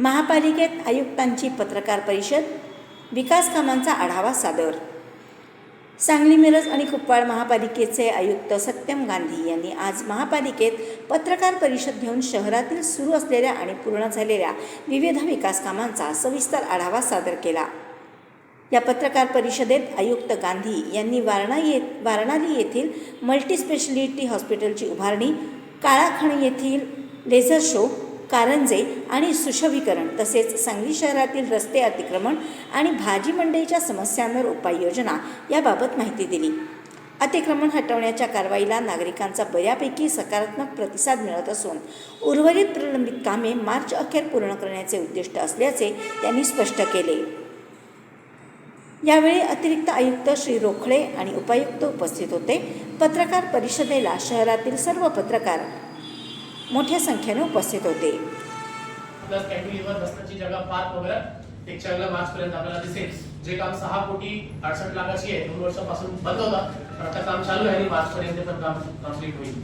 महापालिकेत आयुक्तांची पत्रकार परिषद विकास कामांचा आढावा सादर. सांगली मिरज आणि कुपवाड महापालिकेचे आयुक्त सत्यम गांधी यांनी आज महापालिकेत पत्रकार परिषद घेऊन शहरातील सुरू असलेल्या आणि पूर्ण झालेल्या विविध विकास कामांचा सविस्तर आढावा सादर केला. या पत्रकार परिषदेत आयुक्त गांधी यांनी वारणा ये वारणाली येथील मल्टीस्पेशलिटी हॉस्पिटलची उभारणी काळाखण येथील लेझर शो कारंजे आणि सुशभीकरण तसेच सांगली शहरातील रस्ते अतिक्रमण आणि भाजी मंडईच्या समस्यांवर उपाययोजना याबाबत माहिती दिली. अतिक्रमण हटवण्याच्या कारवाईला नागरिकांचा बऱ्यापैकी सकारात्मक प्रतिसाद मिळत असून उर्वरित प्रलंबित कामे मार्च अखेर पूर्ण करण्याचे उद्दिष्ट असल्याचे त्यांनी स्पष्ट केले. यावेळी अतिरिक्त आयुक्त श्री रोखळे आणि उपायुक्त उपस्थित होते. पत्रकार परिषदेला शहरातील सर्व पत्रकार मोठ्या संख्येने उपस्थित होते. प्लस कॅन्टिलिव्हर बसण्याची जागा पार्क वगैरे एक चांगला मार्च पर्यंत आपल्याला दिसेल. जे काम सहा कोटी अडसष्ट लाखाची आहे दोन वर्षापासून बंद होता पण आता काम चालू आहे आणि मार्च पर्यंत पण काम कंप्लीट होईल.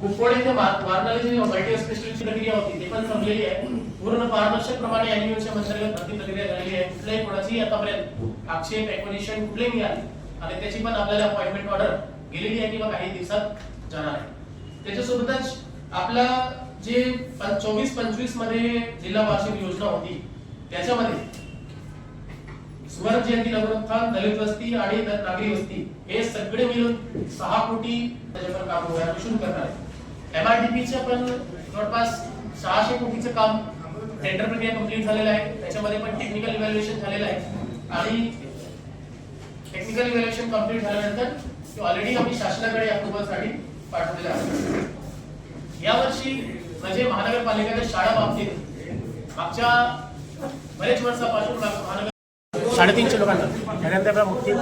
कुपवाड येथे वारणारी जी मल्टी स्पेशलिस्ट प्रक्रिया होती ते पण संपलेली आहे. पूर्ण पारदर्शक प्रमाणे अॅन्युअलच्या अंतर्गत भरती प्रक्रिया झालेली आहे. कुठल्याही कोणाची आतापर्यंत आक्षेप एक्विजिशन कुठले मिळाली आणि त्याची पण आपल्याला अपॉइंटमेंट ऑर्डर गेलेली आहे किंवा काही दिवसात जाणार आहे. त्याच्यासोबतच आपला जे चोवीस पंचवीसमध्ये जिल्हा वार्षिक योजना होती त्याच्यामध्ये स्वर्ण जयंती नगरोत्थान दलित वस्ती आणि नागरी वस्ती हे सगळे मिळून सहा कोटी त्याच्यावर काम होणार करणार. आहे एमआरडीपीचं पण जवळपास सहाशे कोटीचं काम टेंडर प्रक्रिया कंप्लीट झालेलं आहे. त्याच्यामध्ये पण टेक्निकल इव्हॅल्युएशन झालेलं आहे. आणि टेक्निकल इव्हॅल्युएशन कंप्लीट झाल्यानंतर ऑलरेडी आम्ही शासनाकडे अप्रुव्हलसाठी पाठवलेलं आहे. यावर्षी म्हणजे महानगरपालिकेच्या शाळा बाबतीत मागच्या बरेच वर्षापासून महानगर साडेतीनशे लोकांना त्यानंतर मुक्ती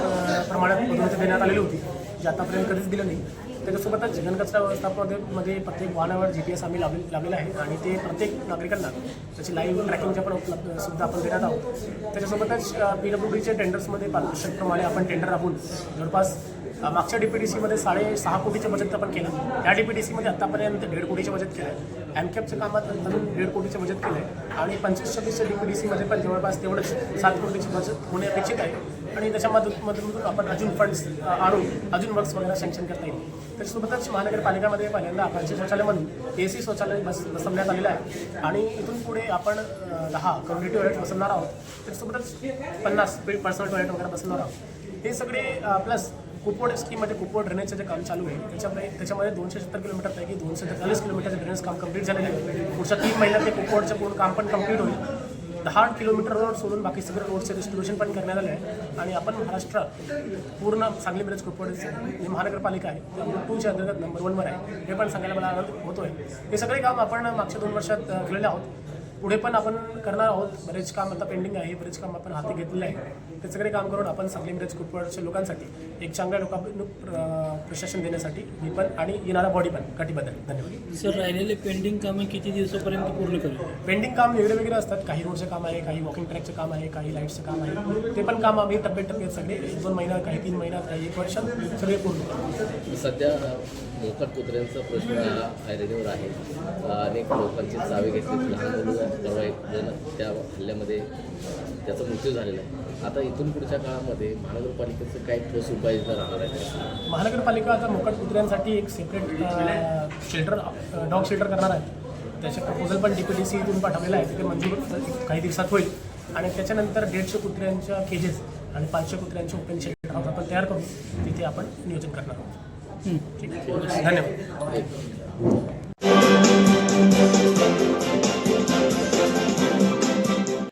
प्रमाणात देण्यात आलेली होती. जी आतापर्यंत कधीच दिलं नाही. त्याच्यासोबतच घनकचरा व्यवस्थापनामध्ये मध्ये प्रत्येक वाहनावर जी पी एस आम्ही लावले लावलेला आहे आणि ते प्रत्येक नागरिकांना त्याची लाईव्ह ट्रॅकिंगच्या पण उपलब्ध सुद्धा आपण देण्यात आहोत. त्याच्यासोबतच पी डब्ल्यू डीच्या टेंडर्समध्ये पारदर्शकप्रमाणे आपण टेंडर राबवून जवळपास मागच्या डी पी डी सीमध्ये साडेसहा कोटीचं बजेट आपण केलं. त्या सीमध्ये आत्तापर्यंत दीड कोटीचे बजेट केलं आहे. एमकॅपच्या कामात अजून दीड कोटीचे बजेट केलं आहे. आणि पंचवीस छब्बीसच्या सीमध्ये पण जवळपास तेवढंच सात कोटीची बजेट होणे अपेक्षित आहे. आणि त्याच्यामधून मधून आपण अजून फंड्स आणून अजून वर्क्स वगैरे सँक्शन करता येईल. त्याच्यासोबतच महानगरपालिकामध्ये पहिल्यांदा आकांक्षी शौचालयामधून ए सी शौचालय बस बसवण्यात आलेलं आहे. आणि इथून पुढे आपण दहा कम्युनिटी टॉयलेट बसवणार आहोत. त्याच्यासोबतच पन्नास पर्सनल टॉयलेट वगैरे बसवणार आहोत. हे सगळे प्लस कुपवड स्कीममध्ये कुपवड ड्रेनेजचं जे काम चालू आहे त्याच्यामध्ये त्याच्यामध्ये दोनशे सत्तर किलोमीटरपैकी दोनशे तेचाळीस किलोमीटरचं ड्रेनेज काम कंप्लीट झालेलं आहे. पुढच्या तीन महिन्यात ते कुपवडचं पूर्ण काम पण कंप्लीट होईल. दहा किलोमीटर रोड सोडून बाकी सगळे रोडचे डिस्ट्रीब्युशन पण करण्यात आले आहे. आणि आपण महाराष्ट्र पूर्ण सांगली मिरज कुपवड जी महानगरपालिका आहे नंबर टूच्या अंतर्गत नंबर वनवर आहे हे पण सांगायला मला आनंद होतोय. हे सगळे काम आपण मागच्या दोन वर्षात केलेले आहोत. पुढे पण आपण करणार आहोत. बरेच काम आता पेंडिंग आहे. बरेच काम आपण हाती घेतलेलं आहे. ते सगळे काम करून आपण सांगली मिरज कुपवाडच्या लोकांसाठी एक चांगल्या लोका प्रशासन देण्यासाठी मी पण आणि येणारा बॉडी पण कटिबद्ध आहे धन्यवाद. सर राहिलेले पेंडिंग कामं किती दिवसापर्यंत पूर्ण करू? पेंडिंग काम वेगळे वेगळे असतात. काही रोडचं काम आहे काही वॉकिंग ट्रॅकचं काम आहे काही लाईटचं काम आहे. ते पण काम आम्ही टप्प्यात टप्प्यात सगळे. एक दोन महिन्यात काही तीन महिन्यात काही एक वर्षात सगळे पूर्ण करू. सध्या मोकाट कुत्र्यांचा प्रश्न हा ऐरणीवर आहे. अनेक लोकांची चावे घेतली लहान मुलं परवा एक जण त्या हल्ल्यामध्ये त्याचा मृत्यू झालेला आहे. आता इथून पुढच्या काळामध्ये महानगरपालिकेचं काय ठोस उपाययोजना राहणार आहे? महानगरपालिका आता मोकाट कुत्र्यांसाठी एक सेपरेट शेल्टर डॉग शेल्टर करणार आहे. त्याचे प्रपोजल पण डी पी डी सी इथून पाठवलेलं आहे. तिथे मंजूर काही दिवसात होईल. आणि त्याच्यानंतर दीडशे कुत्र्यांच्या केजेस आणि पाचशे कुत्र्यांचे ओपन शेल्टर आपण तयार करू तिथे आपण नियोजन करणार आहोत. ठीक आहे. धन्यवाद.